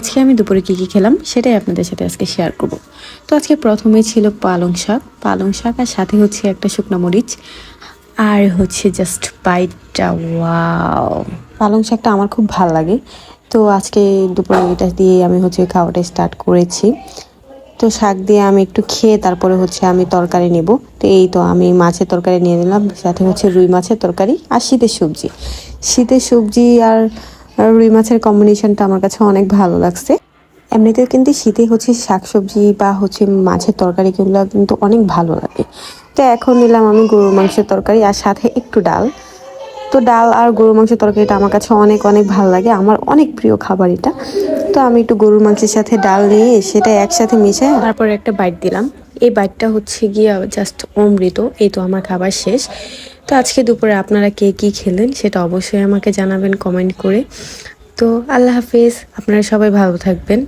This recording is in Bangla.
আজকে আমি দুপুরে কী কী খেলাম সেটাই আপনাদের সাথে আজকে শেয়ার করব। তো আজকে প্রথমে ছিল পালং শাক। পালং শাক আর সাথে হচ্ছে একটা শুকনো মরিচ। আর হচ্ছে জাস্ট বাইটটা ওয়াও পালং শাকটা আমার খুব ভালো লাগে। তো আজকে দুপুরে এটা দিয়ে আমি হচ্ছে খাওয়াটা স্টার্ট করেছি। তো শাক দিয়ে আমি একটু খেয়ে তারপরে হচ্ছে আমি তরকারি নেব। তো এই তো আমি মাছের তরকারি নিয়ে নিলাম, সাথে হচ্ছে রুই মাছের তরকারি আর শীতের সবজি। শীতের সবজি আর রুই মাছের কম্বিনেশনটা আমার কাছে অনেক ভালো লাগছে। এমনিতেও কিন্তু শীতে হচ্ছে শাকসবজি বা হচ্ছে মাছের তরকারিগুলো কিন্তু অনেক ভালো লাগে। তো এখন নিলাম আমি গরুর মাংসের তরকারি আর সাথে একটু ডাল। তো ডাল আর গরুর মাংসের তরকারিটা আমার কাছে অনেক অনেক ভালো লাগে। আমার অনেক প্রিয় খাবার এটা। তো আমি একটু গরুর মাংসের সাথে ডাল নিয়ে সেটা একসাথে মিশে তারপরে একটা বাইট দিলাম। এই বাইটটা হচ্ছে গিয়ে জাস্ট অমৃত। এই তো আমার খাবার শেষ। তো আজকে দুপুরে আপনারা কে কী খেলেন সেটা অবশ্যই আমাকে জানাবেন কমেন্ট করে। তো আল্লাহ হাফিজ, আপনারা সবাই ভালো থাকবেন।